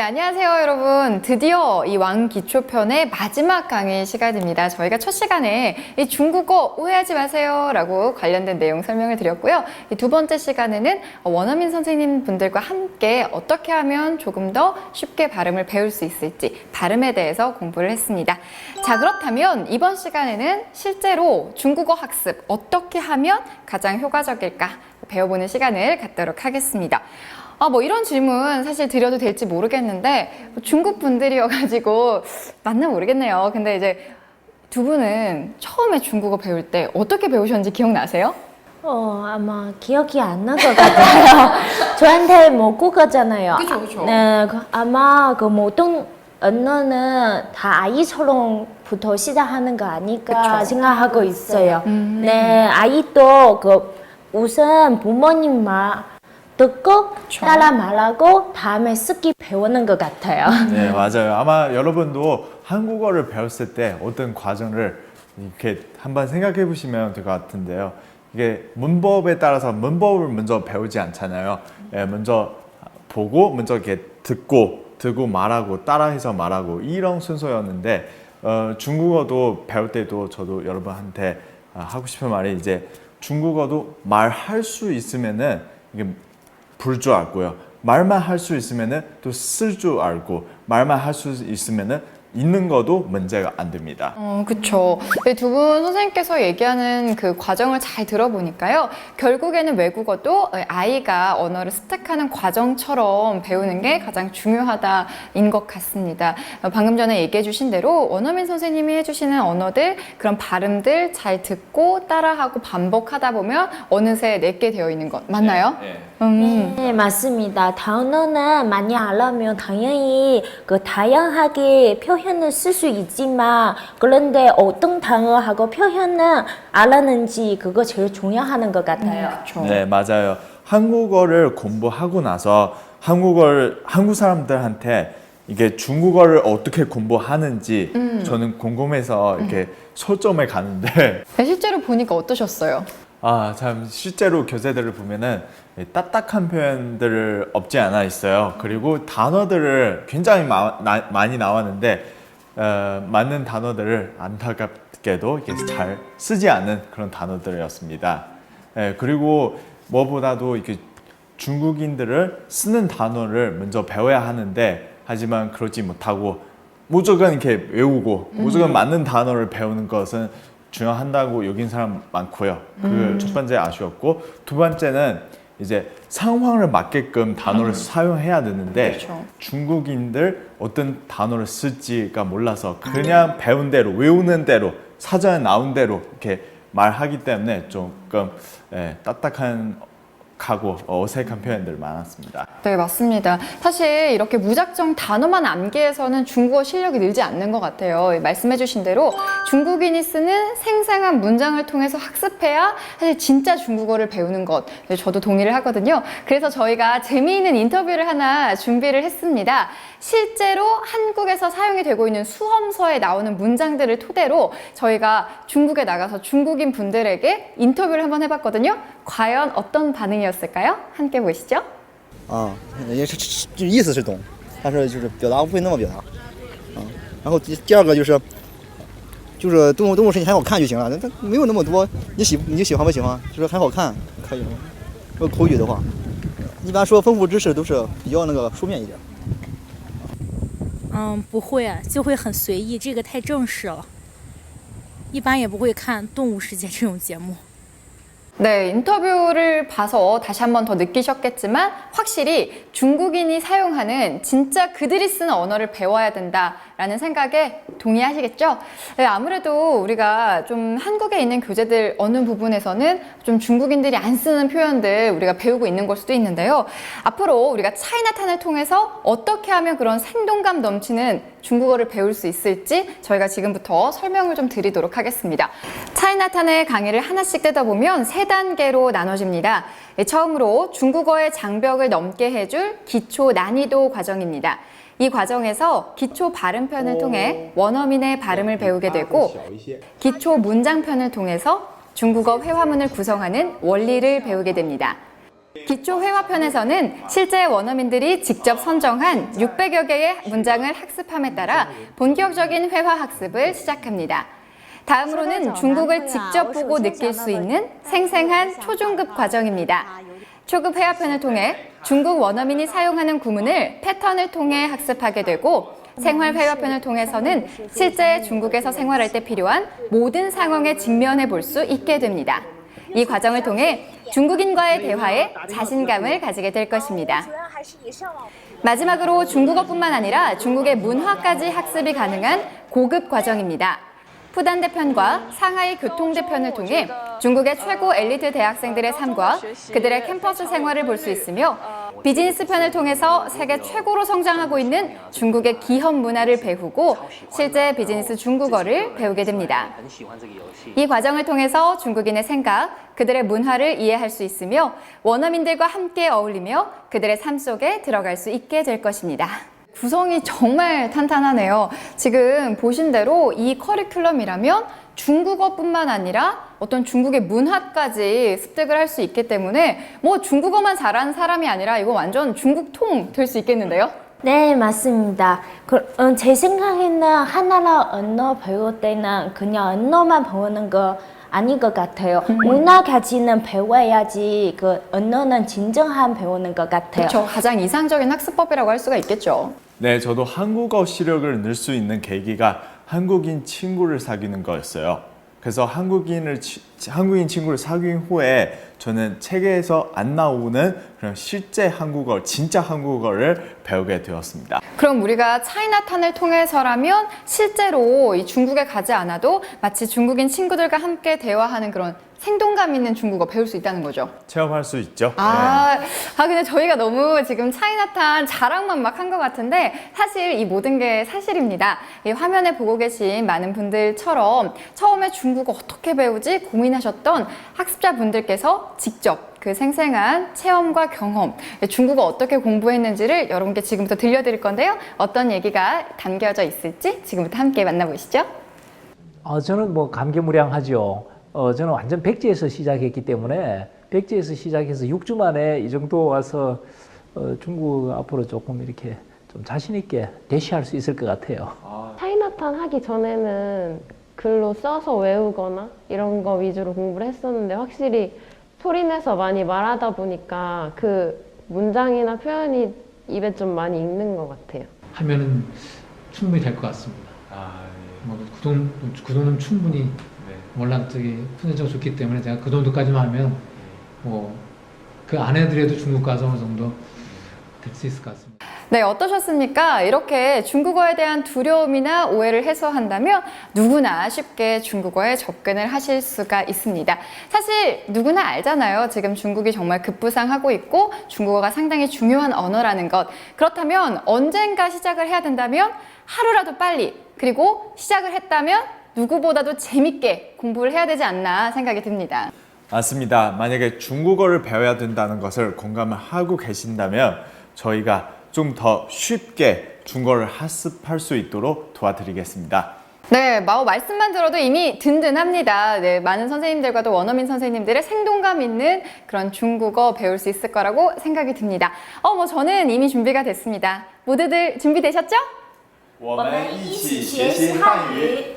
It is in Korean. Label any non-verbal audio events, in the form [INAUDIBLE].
네, 안녕하세요, 여러분. 드디어 이 왕기초편의 마지막 강의 시간입니다. 저희가 첫 시간에 이 중국어 오해하지 마세요 라고 관련된 내용 설명을 드렸고요. 이두 번째 시간에는 원어민 선생님 분들과 함께 어떻게 하면 조금 더 쉽게 발음을 배울 수 있을지 발음에 대해서 공부를 했습니다. 자, 그렇다면 이번 시간에는 실제로 중국어 학습 어떻게 하면 가장 효과적일까 배워보는 시간을 갖도록 하겠습니다. 아, 뭐 이런 질문 사실 드려도 될지 모르겠는데 중국 분들이어가지고 [LAUGHS] 맞나 모르겠네요. 근데 이제 두 분은 처음에 중국어 배울 때 어떻게 배우셨는지 기억나세요? 어, 아마 기억이 안 날 것 같아요. 저한테 뭐 국어잖아요. 그쵸, 그쵸. 네, 그 아마 그 모든 언어는 다 아이처럼부터 시작하는 거 아닐까 그쵸. 생각하고 있어요. 음. 네, 아이도 그 우선 부모님 말 듣고 그쵸. 따라 말하고 다음에 쓰기 배우는 것 같아요. 네, [LAUGHS] 맞아요. 아마 여러분도 한국어를 배웠을 때 어떤 과정을 이렇게 한번 생각해 보시면 될 것 같은데요. 이게 문법에 따라서 문법을 먼저 배우지 않잖아요. 예, 먼저 보고, 먼저 이렇게 듣고, 듣고 말하고, 따라해서 말하고, 이런 순서였는데, 어, 중국어도 배울 때도 저도 여러분한테 아, 하고 싶은 말이 이제 중국어도 말할 수 있으면은 이게 불 줄 알고요. 말만 할 수 있으면은 또 쓸 줄 알고 말만 할 수 있으면은 있는 것도 문제가 안 됩니다. 어, 그쵸. 두분 선생님께서 얘기하는 그 과정을 잘 들어보니까요. 결국에는 외국어도 아이가 언어를 습득하는 과정처럼 배우는 게 가장 중요하다인 것 같습니다. 어, 방금 전에 얘기해 주신 대로 원어민 선생님이 해주시는 언어들, 그런 발음들 잘 듣고 따라하고 반복하다 보면 어느새 내게 되어 있는 것 맞나요? 음. 네, 맞습니다. 단어는 많이 알면 당연히 그 다양하게 표현을 쓸 수 있지만 그런데 어떤 단어하고 표현은 알았는지 그거 제일 중요하는 것 같아요. 그쵸. 네, 맞아요. 한국어를 공부하고 나서 한국어를 한국 사람들한테 이게 중국어를 어떻게 공부하는지 저는 궁금해서 이렇게 서점에 가는데 네, 실제로 보니까 어떠셨어요? 아, 참 실제로 교재들을 보면은 이 딱딱한 표현들을 없지 않아 있어요. 그리고 단어들을 굉장히 마- 나- 많이 나왔는데 어, 맞는 단어들을 안타깝게도 잘 쓰지 않는 그런 단어들이었습니다. 예, 그리고 뭐보다도 이렇게 중국인들을 쓰는 단어를 먼저 배워야 하는데 하지만 그러지 못하고 무조건 이렇게 외우고 무조건 맞는 단어를 배우는 것은 중요한다고 여긴 사람 많고요. 그첫 번째 아쉬웠고 두 번째는 이제 상황을 맞게끔 단어를 사용해야 되는데 그렇죠. 중국인들 어떤 단어를 쓸지가 몰라서 그냥 배운 대로 외우는 대로 사전에 나온 대로 이렇게 말하기 때문에 조금 예, 딱딱한 가고 어색한 표현들 많았습니다. 네, 맞습니다. 사실 이렇게 무작정 단어만 암기해서는 중국어 실력이 늘지 않는 것 같아요. 말씀해주신 대로 중국인이 쓰는 생생한 문장을 통해서 학습해야 사실 진짜 중국어를 배우는 것. 네, 저도 동의를 하거든요. 그래서 저희가 재미있는 인터뷰를 하나 준비를 했습니다. 실제로 한국에서 사용이 되고 있는 수험서에 나오는 문장들을 토대로 저희가 중국에 나가서 중국인 분들에게 인터뷰를 한번 해봤거든요. 과연 어떤 반응이었을 까요? 함께 보시죠.啊，也是是就意思是懂，但是就是表达不会那么表达，啊。然后第第二个就是，就是动物动物视频很好看就行了，那它没有那么多，你喜你喜欢不喜欢？就是很好看可以了。如果口语的话，一般说丰富知识都是比较那个书面一点。嗯，不会，就会很随意，这个太正式了。一般也不会看《动物世界》这种节目。 네, 인터뷰를 봐서 다시 한 번 더 느끼셨겠지만 확실히 중국인이 사용하는 진짜 그들이 쓰는 언어를 배워야 된다 라는 생각에 동의하시겠죠? 네, 아무래도 우리가 좀 한국에 있는 교재들 어느 부분에서는 좀 중국인들이 안 쓰는 표현들 우리가 배우고 있는 걸 수도 있는데요. 앞으로 우리가 차이나탄을 통해서 어떻게 하면 그런 생동감 넘치는 중국어를 배울 수 있을지 저희가 지금부터 설명을 좀 드리도록 하겠습니다. 차이나탄의 강의를 하나씩 뜯어보면 세 단계로 나눠집니다. 예, 처음으로 중국어의 장벽을 넘게 해줄 기초 난이도 과정입니다. 이 과정에서 기초 발음편을 통해 원어민의 발음을 배우게 되고 기초 문장편을 통해서 중국어 회화문을 구성하는 원리를 배우게 됩니다. 기초 회화편에서는 실제 원어민들이 직접 선정한 600여 개의 문장을 학습함에 따라 본격적인 회화 학습을 시작합니다. 다음으로는 중국을 직접 보고 느낄 수 있는 생생한 초중급 과정입니다. 초급 회화편을 통해 중국 원어민이 사용하는 구문을 패턴을 통해 학습하게 되고 생활 회화편을 통해서는 실제 중국에서 생활할 때 필요한 모든 상황에 직면해 볼 수 있게 됩니다. 이 과정을 통해 중국인과의 대화에 자신감을 가지게 될 것입니다. 마지막으로 중국어뿐만 아니라 중국의 문화까지 학습이 가능한 고급 과정입니다. 푸단 대편과 상하이 교통 대편을 통해 중국의 최고 엘리트 대학생들의 삶과 그들의 캠퍼스 생활을 볼 수 있으며 비즈니스 편을 통해서 세계 최고로 성장하고 있는 중국의 기업 문화를 배우고 실제 비즈니스 중국어를 배우게 됩니다. 이 과정을 통해서 중국인의 생각, 그들의 문화를 이해할 수 있으며 원어민들과 함께 어울리며 그들의 삶 속에 들어갈 수 있게 될 것입니다. 구성이 정말 탄탄하네요. 지금 보신 대로 이 커리큘럼이라면 중국어뿐만 아니라 어떤 중국의 문화까지 습득을 할 수 있기 때문에 뭐 중국어만 잘하는 사람이 아니라 이거 완전 중국통 될 수 있겠는데요? 네, 맞습니다. 그, 음, 제 생각에는 하나라 언어 배울 때는 그냥 언어만 배우는 거 아닌 것 같아요. 문화까지는 배워야지 그 언어는 진정한 배우는 것 같아요. 그렇죠. 가장 이상적인 학습법이라고 할 수가 있겠죠. 네, 저도 한국어 시력을 늘 수 있는 계기가 한국인 친구를 사귀는 거였어요. 그래서 한국인을 치- 한국인 친구를 사귄 후에 저는 책에서 안 나오는 그런 실제 한국어, 진짜 한국어를 배우게 되었습니다. 그럼 우리가 차이나탄을 통해서라면 실제로 이 중국에 가지 않아도 마치 중국인 친구들과 함께 대화하는 그런 생동감 있는 중국어 배울 수 있다는 거죠. 체험할 수 있죠. 아, 아 근데 저희가 너무 지금 차이나탄 자랑만 막 한 것 같은데 사실 이 모든 게 사실입니다. 이 화면에 보고 계신 많은 분들처럼 처음에 중국어 어떻게 배우지 고민하셨던 학습자분들께서 직접 그 생생한 체험과 경험, 중국어 어떻게 공부했는지를 여러분께 지금부터 들려드릴 건데요. 어떤 얘기가 담겨져 있을지 지금부터 함께 만나보시죠. 어, 저는 뭐 감개무량하죠. 어, 저는 완전 백지에서 시작했기 때문에 백지에서 시작해서 6주 만에 이 정도 와서 어, 중국 앞으로 조금 이렇게 좀 자신 있게 대시할 수 있을 것 같아요. 차이나탄 하기 전에는 글로 써서 외우거나 이런 거 위주로 공부를 했었는데 확실히 소리내서 많이 말하다 보니까 그 문장이나 표현이 입에 좀 많이 익는 것 같아요. 하면은 충분히 될 것 같습니다. 아, 뭐그 돈, 그 돈은 충분히 네. 월남 저기 훈련자가 좋기 때문에 제가 그 정도까지만 하면 뭐 그안 해더라도 중국 가서 어느 정도 될 수 있을 것 같습니다. 네, 어떠셨습니까? 이렇게 중국어에 대한 두려움이나 오해를 해소한다면 누구나 쉽게 중국어에 접근을 하실 수가 있습니다. 사실 누구나 알잖아요. 지금 중국이 정말 급부상하고 있고 중국어가 상당히 중요한 언어라는 것. 그렇다면 언젠가 시작을 해야 된다면 하루라도 빨리 그리고 시작을 했다면 누구보다도 재밌게 공부를 해야 되지 않나 생각이 듭니다. 맞습니다. 만약에 중국어를 배워야 된다는 것을 공감을 하고 계신다면 저희가 좀 더 쉽게 중국어를 학습할 수 있도록 도와드리겠습니다. 네, 마오 말씀만 들어도 이미 든든합니다. 네, 많은 선생님들과도 원어민 선생님들의 생동감 있는 그런 중국어 배울 수 있을 거라고 생각이 듭니다. 어, 뭐 저는 이미 준비가 됐습니다. 모두들 준비되셨죠? 我们一起学习汉语。